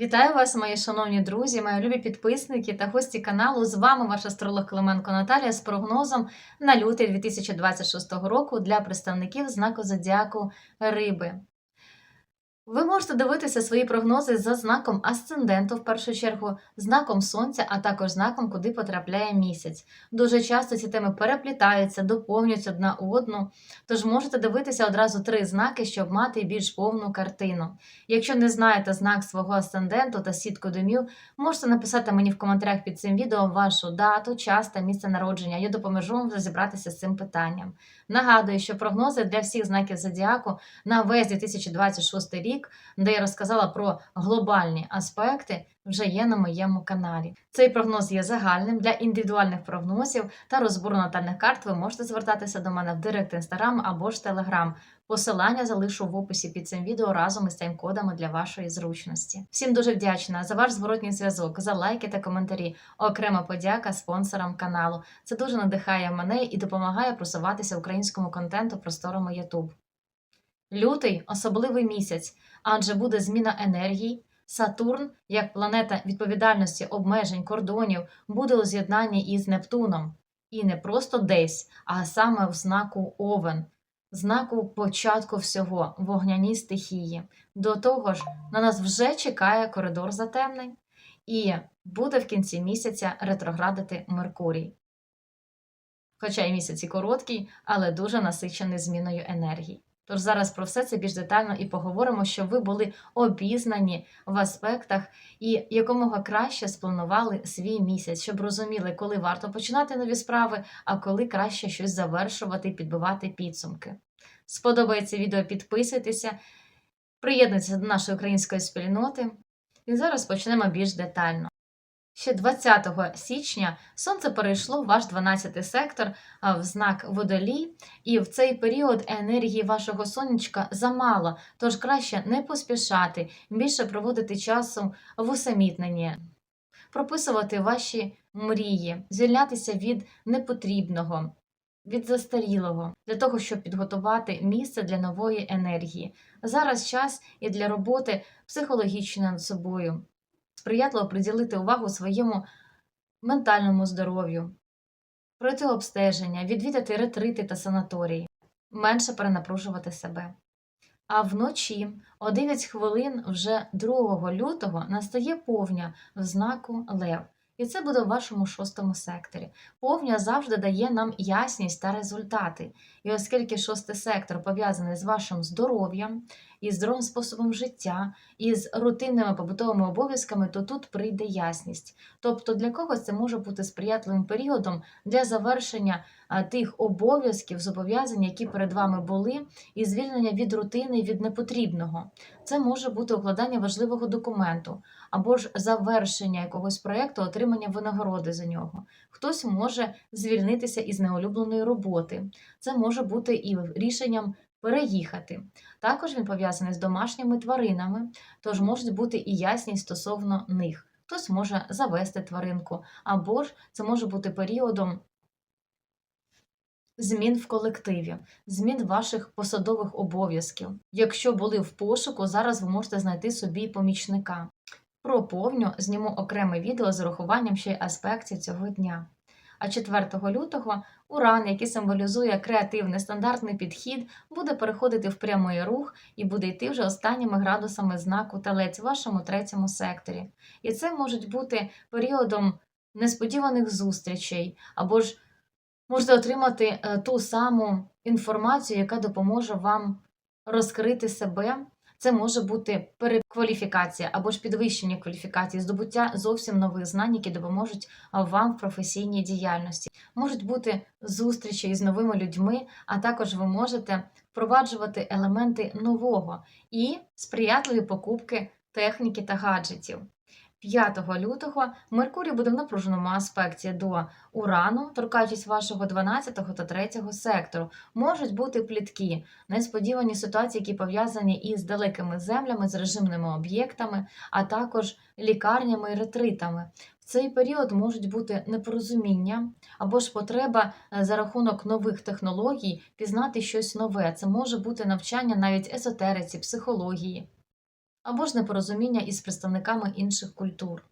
Вітаю вас, мої шановні друзі, мої любі підписники та гості каналу. З вами ваш астролог Клименко Наталія з прогнозом на лютий 2026 року для представників знаку зодіаку Риби. Ви можете дивитися свої прогнози за знаком асценденту, в першу чергу, знаком сонця, а також знаком, куди потрапляє місяць. Дуже часто ці теми переплітаються, доповнюють одна одну, тож можете дивитися одразу три знаки, щоб мати більш повну картину. Якщо не знаєте знак свого асценденту та сітку домів, можете написати мені в коментарях під цим відео вашу дату, час та місце народження. Я допоможу вам розібратися з цим питанням. Нагадую, що прогнози для всіх знаків зодіаку на весь 2026 рік, де я розказала про глобальні аспекти, вже є на моєму каналі. Цей прогноз є загальним для індивідуальних прогнозів та розбору натальних карт. Ви можете звертатися до мене в директ інстаграм або ж телеграм. Посилання залишу в описі під цим відео разом із тайм-кодами для вашої зручності. Всім дуже вдячна за ваш зворотній зв'язок, за лайки та коментарі. Окрема подяка спонсорам каналу. Це дуже надихає мене і допомагає просуватися українському контенту просторами YouTube. Лютий особливий місяць, адже буде зміна енергій. Сатурн, як планета відповідальності, обмежень, кордонів, буде у з'єднанні із Нептуном. І не просто десь, а саме в знаку Овен, знаку початку всього, вогняній стихії. До того ж, на нас вже чекає коридор затемнень, і буде в кінці місяця ретроградити Меркурій. Хоча і місяць і короткий, але дуже насичений зміною енергії. Тож зараз про все це більш детально і поговоримо, щоб ви були обізнані в аспектах і якомога краще спланували свій місяць, щоб розуміли, коли варто починати нові справи, а коли краще щось завершувати і підбивати підсумки. Сподобається відео, підписуйтеся, приєднуйтеся до нашої української спільноти. І зараз почнемо більш детально. Ще 20 січня сонце перейшло в ваш 12-й сектор в знак водолій, і в цей період енергії вашого сонечка замало, тож краще не поспішати, більше проводити часу в усамітненні, прописувати ваші мрії, звільнятися від непотрібного, від застарілого, для того, щоб підготувати місце для нової енергії. Зараз час і для роботи психологічно над собою сприятливо приділити увагу своєму ментальному здоров'ю, пройти обстеження, відвідати ретрити та санаторії, менше перенапружувати себе. А вночі о 9 хвилин вже 2 лютого настає повня в знаку Лев. І це буде в вашому шостому секторі. Повня завжди дає нам ясність та результати. І оскільки шостий сектор пов'язаний з вашим здоров'ям, із здоровим способом життя, із рутинними побутовими обов'язками, то тут прийде ясність. Тобто для когось це може бути сприятливим періодом для завершення тих обов'язків, зобов'язань, які перед вами були, і звільнення від рутини від непотрібного. Це може бути укладання важливого документу або ж завершення якогось проєкту, отримання винагороди за нього. Хтось може звільнитися із неулюбленої роботи. Це може бути і рішенням переїхати. Також він пов'язаний з домашніми тваринами, тож можуть бути і ясність стосовно них. Хтось може завести тваринку, або ж це може бути періодом змін в колективі, змін ваших посадових обов'язків. Якщо були в пошуку, зараз ви можете знайти собі помічника. Про повню зніму окреме відео з урахуванням ще й аспектів цього дня. А 4 лютого Уран, який символізує креативний стандартний підхід, буде переходити в прямий рух і буде йти вже останніми градусами знаку телець в вашому третьому секторі. І це можуть бути періодом несподіваних зустрічей, або ж можете отримати е, ту саму інформацію, яка допоможе вам розкрити себе. Це може бути перекваліфікація або ж підвищення кваліфікації, здобуття зовсім нових знань, які допоможуть вам в професійній діяльності. Можуть бути зустрічі із новими людьми, а також ви можете впроваджувати елементи нового і сприятливі покупки техніки та гаджетів. 5 лютого Меркурій буде в напруженому аспекті до Урану, торкаючись вашого 12 та 3 сектору. Можуть бути плітки, несподівані ситуації, які пов'язані із далекими землями, з режимними об'єктами, а також лікарнями і ретритами. В цей період можуть бути непорозуміння або ж потреба е, за рахунок нових технологій пізнати щось нове. Це може бути навчання навіть езотериці, психології або ж непорозуміння із представниками інших культур.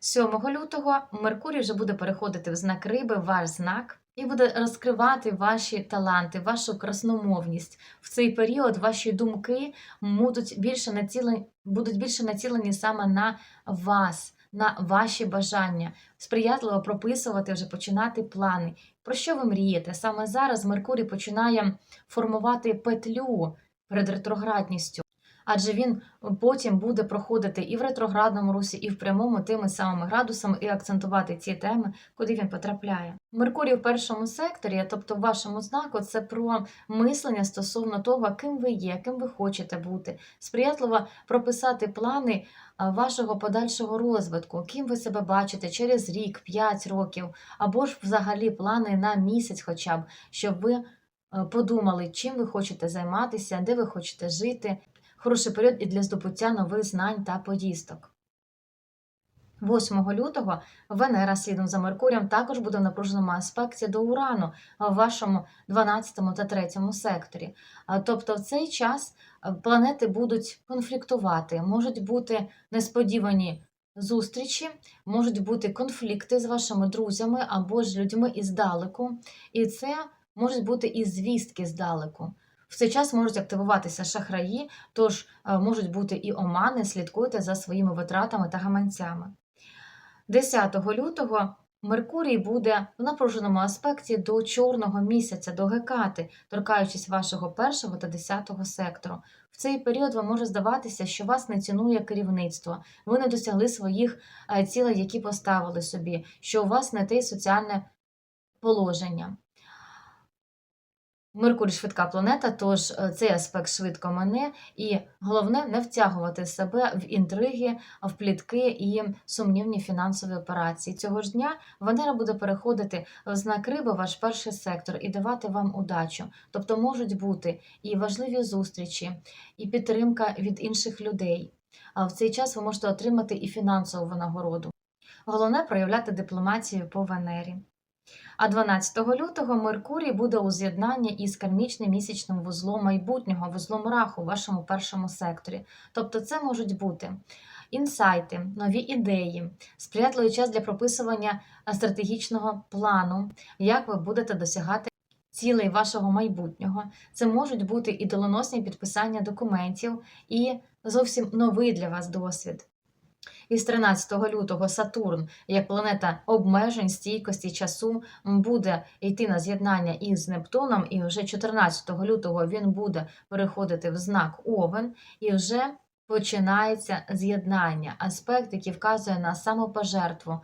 7 лютого Меркурій вже буде переходити в знак риби, ваш знак, і буде розкривати ваші таланти, вашу красномовність. В цей період ваші думки будуть більше націлені, будуть більше націлені саме на вас, на ваші бажання, сприятливо прописувати, вже починати плани. Про що ви мрієте? Саме зараз Меркурій починає формувати петлю перед ретроградністю. Адже він потім буде проходити і в ретроградному русі, і в прямому тими самими градусами, і акцентувати ці теми, куди він потрапляє. Меркурій в першому секторі, тобто в вашому знаку, це про мислення стосовно того, ким ви є, ким ви хочете бути, сприятливо прописати плани вашого подальшого розвитку, ким ви себе бачите через рік, 5 років, або ж взагалі плани на місяць, хоча б, щоб ви е, подумали, чим ви хочете займатися, де ви хочете жити. Хороший період і для здобуття нових знань та поїздок. 8 лютого Венера слідом за Меркурієм також буде в напруженому аспекті до Урану в вашому 12 та 3 секторі. Тобто в цей час планети будуть конфліктувати, можуть бути несподівані зустрічі, можуть бути конфлікти з вашими друзями або ж людьми іздалеку, і це можуть бути і звістки здалеку. В цей час можуть активуватися шахраї, тож е, можуть бути і омани, слідкуйте за своїми витратами та гаманцями. 10 лютого Меркурій буде в напруженому аспекті до чорного місяця, до Гекати, торкаючись вашого першого та десятого сектору. В цей період вам може здаватися, що вас не цінує керівництво, ви не досягли своїх е, цілей, які поставили собі, що у вас не те соціальне положення. Меркурій швидка планета, тож е, цей аспект швидко мене, і головне не втягувати себе в інтриги, в плітки і сумнівні фінансові операції. Цього ж дня Венера буде переходити в знак риби, ваш перший сектор, і давати вам удачу. Тобто можуть бути і важливі зустрічі, і підтримка від інших людей. А в цей час ви можете отримати і фінансову винагороду. Головне проявляти дипломатію по Венері. А 12 лютого Меркурій буде у з'єднанні із кармічним місячним вузлом майбутнього, вузлом раху у вашому першому секторі. Тобто це можуть бути інсайти, нові ідеї, сприятливий час для прописування стратегічного плану, як ви будете досягати цілей вашого майбутнього. Це можуть бути і доленосні підписання документів, і зовсім новий для вас досвід. Із 13 лютого Сатурн, як планета обмежень, стійкості часу, буде йти на з'єднання із Нептуном, і вже 14 лютого він буде переходити в знак Овен, і вже починається з'єднання, аспект, який вказує на самопожертву.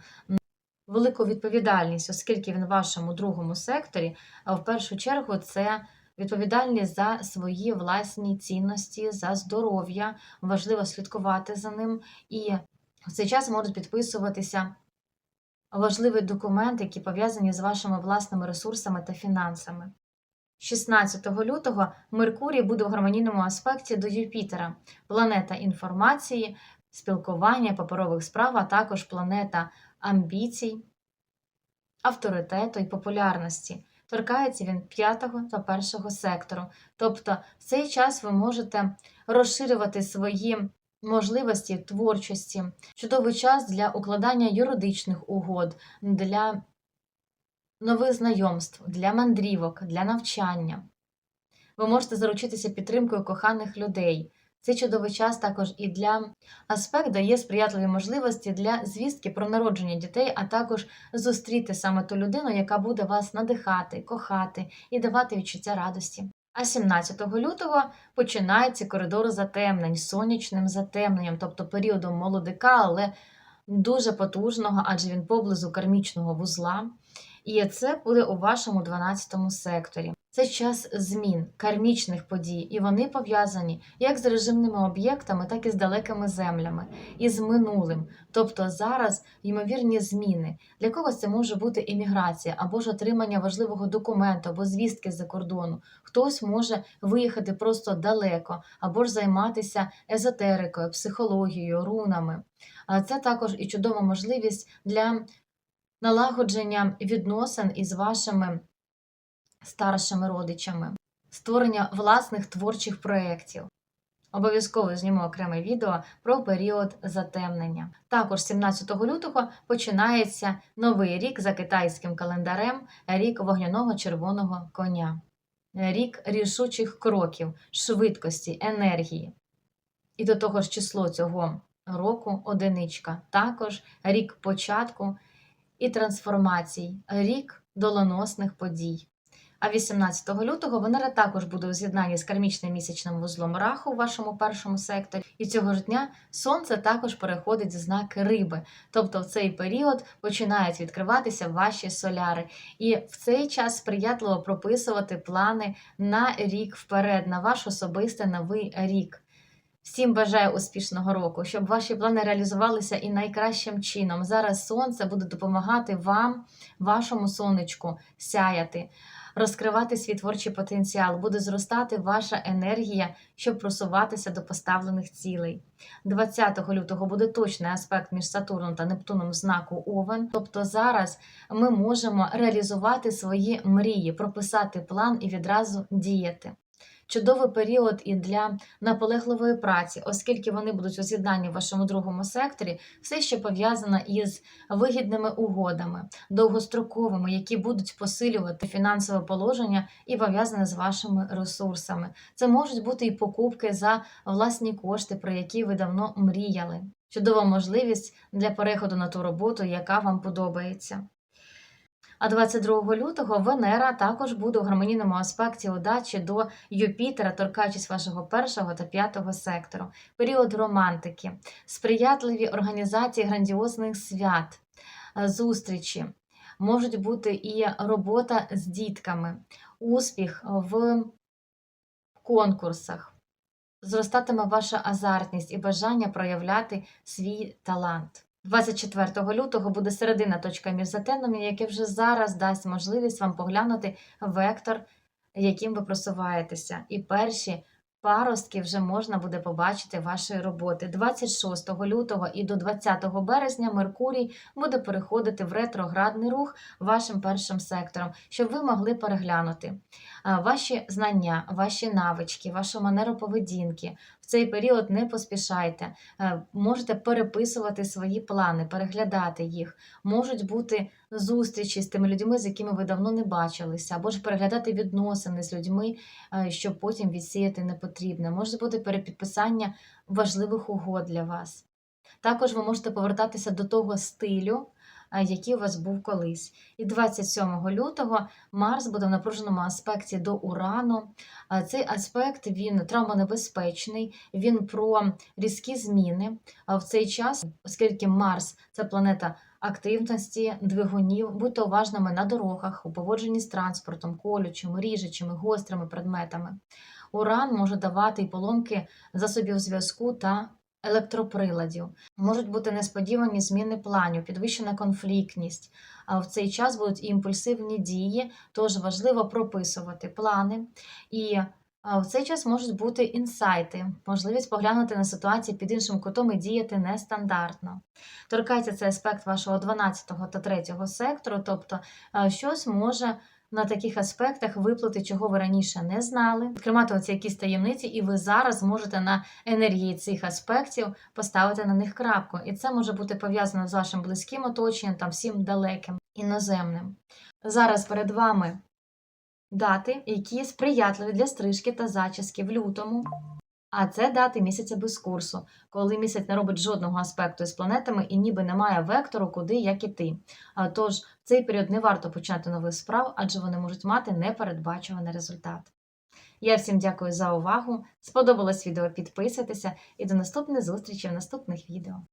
Велику відповідальність, оскільки він в вашому другому секторі, в першу чергу це відповідальність за свої власні цінності, за здоров'я, важливо слідкувати за ним і в цей час можуть підписуватися важливі документи, які пов'язані з вашими власними ресурсами та фінансами. 16 лютого Меркурій буде в гармонійному аспекті до Юпітера, планета інформації, спілкування, паперових справ, а також планета амбіцій, авторитету і популярності. Торкається він 5 та 1 сектору. Тобто в цей час ви можете розширювати свої можливості творчості, чудовий час для укладання юридичних угод, для нових знайомств, для мандрівок, для навчання. Ви можете заручитися підтримкою коханих людей. Цей чудовий час також і для аспект дає сприятливі можливості для звістки про народження дітей, а також зустріти саме ту людину, яка буде вас надихати, кохати і давати відчуття радості. А 17 лютого починається коридор затемнень, сонячним затемненням, тобто періодом молодика, але дуже потужного, адже він поблизу кармічного вузла. І це буде у вашому 12 секторі. Це час змін, кармічних подій, і вони пов'язані як з режимними об'єктами, так і з далекими землями, і з минулим. Тобто зараз ймовірні зміни. Для когось це може бути еміграція або ж отримання важливого документу, або звістки з-за кордону. Хтось може виїхати просто далеко, або ж займатися езотерикою, психологією, рунами. А це також і чудова можливість для налагодження відносин із вашими старшими родичами, створення власних творчих проєктів. Обов'язково зніму окреме відео про період затемнення. Також 17 лютого починається новий рік за китайським календарем, рік вогняного червоного коня, рік рішучих кроків, швидкості, енергії. І до того ж число цього року одиничка. Також рік початку і трансформацій, рік доленосних подій. А 18 лютого Венера також буде у з'єднанні з кармічним місячним вузлом Раху у вашому першому секторі. І цього ж дня Сонце також переходить в знак риби. Тобто в цей період починають відкриватися ваші соляри. І в цей час сприятливо прописувати плани на рік вперед, на ваш особистий новий рік. Всім бажаю успішного року, щоб ваші плани реалізувалися і найкращим чином. Зараз сонце буде допомагати вам, вашому сонечку, сяяти, розкривати свій творчий потенціал, буде зростати ваша енергія, щоб просуватися до поставлених цілей. 20 лютого буде точний аспект між Сатурном та Нептуном в знаку Овен. Тобто зараз ми можемо реалізувати свої мрії, прописати план і відразу діяти. Чудовий період і для наполегливої праці, оскільки вони будуть у з'єднанні в вашому другому секторі, все, що пов'язано із вигідними угодами, довгостроковими, які будуть посилювати фінансове положення і пов'язане з вашими ресурсами. Це можуть бути і покупки за власні кошти, про які ви давно мріяли. Чудова можливість для переходу на ту роботу, яка вам подобається. А 22 лютого Венера також буде у гармонійному аспекті удачі до Юпітера, торкаючись вашого першого та п'ятого сектору. Період романтики, сприятливі організації грандіозних свят, е, зустрічі. Можуть бути і робота з дітками, успіх в конкурсах. Зростатиме ваша азартність і бажання проявляти свій талант. 24 лютого буде середина точка між затемненням, яке вже зараз дасть можливість вам поглянути вектор, яким ви просуваєтеся. І перші паростки вже можна буде побачити вашої роботи. 26 лютого і до 20 березня Меркурій буде переходити в ретроградний рух вашим першим сектором, щоб ви могли переглянути ваші знання, ваші навички, вашу манеру поведінки. Цей період не поспішайте, Е, можете переписувати свої плани, переглядати їх. Можуть бути зустрічі з тими людьми, з якими ви давно не бачилися, або ж переглядати відносини з людьми, е, щоб потім відсіяти непотрібне. Може бути перепідписання важливих угод для вас. Також ви можете повертатися до того стилю, який у вас був колись. І 27 лютого Марс буде в напруженому аспекті до Урану. Цей аспект він травмонебезпечний, він про різкі зміни. В цей час, оскільки Марс це планета активності, двигунів, будьте уважними на дорогах, у поводженні з транспортом, колючими, ріжучими, гострими предметами. Уран може давати і поломки засобів зв'язку та електроприладів. Можуть бути несподівані зміни планів, підвищена конфліктність. А в цей час будуть імпульсивні дії, тож важливо прописувати плани. І в цей час можуть бути інсайти, можливість поглянути на ситуацію під іншим кутом і діяти нестандартно. Торкається цей аспект вашого 12 та 3 сектору, тобто щось може на таких аспектах виплати, чого ви раніше не знали, відкривати оці якісь таємниці, і ви зараз можете на енергії цих аспектів поставити на них крапку. І це може бути пов'язано з вашим близьким оточенням, там всім далеким, іноземним. Зараз перед вами дати, які сприятливі для стрижки та зачіски в лютому. А це дати місяця без курсу, коли місяць не робить жодного аспекту із планетами і ніби немає вектору, куди як іти. Тож в цей період не варто почати нових справ, адже вони можуть мати непередбачуваний результат. Я всім дякую за увагу. Сподобалось відео, підписуйтеся і до наступних зустрічей в наступних відео.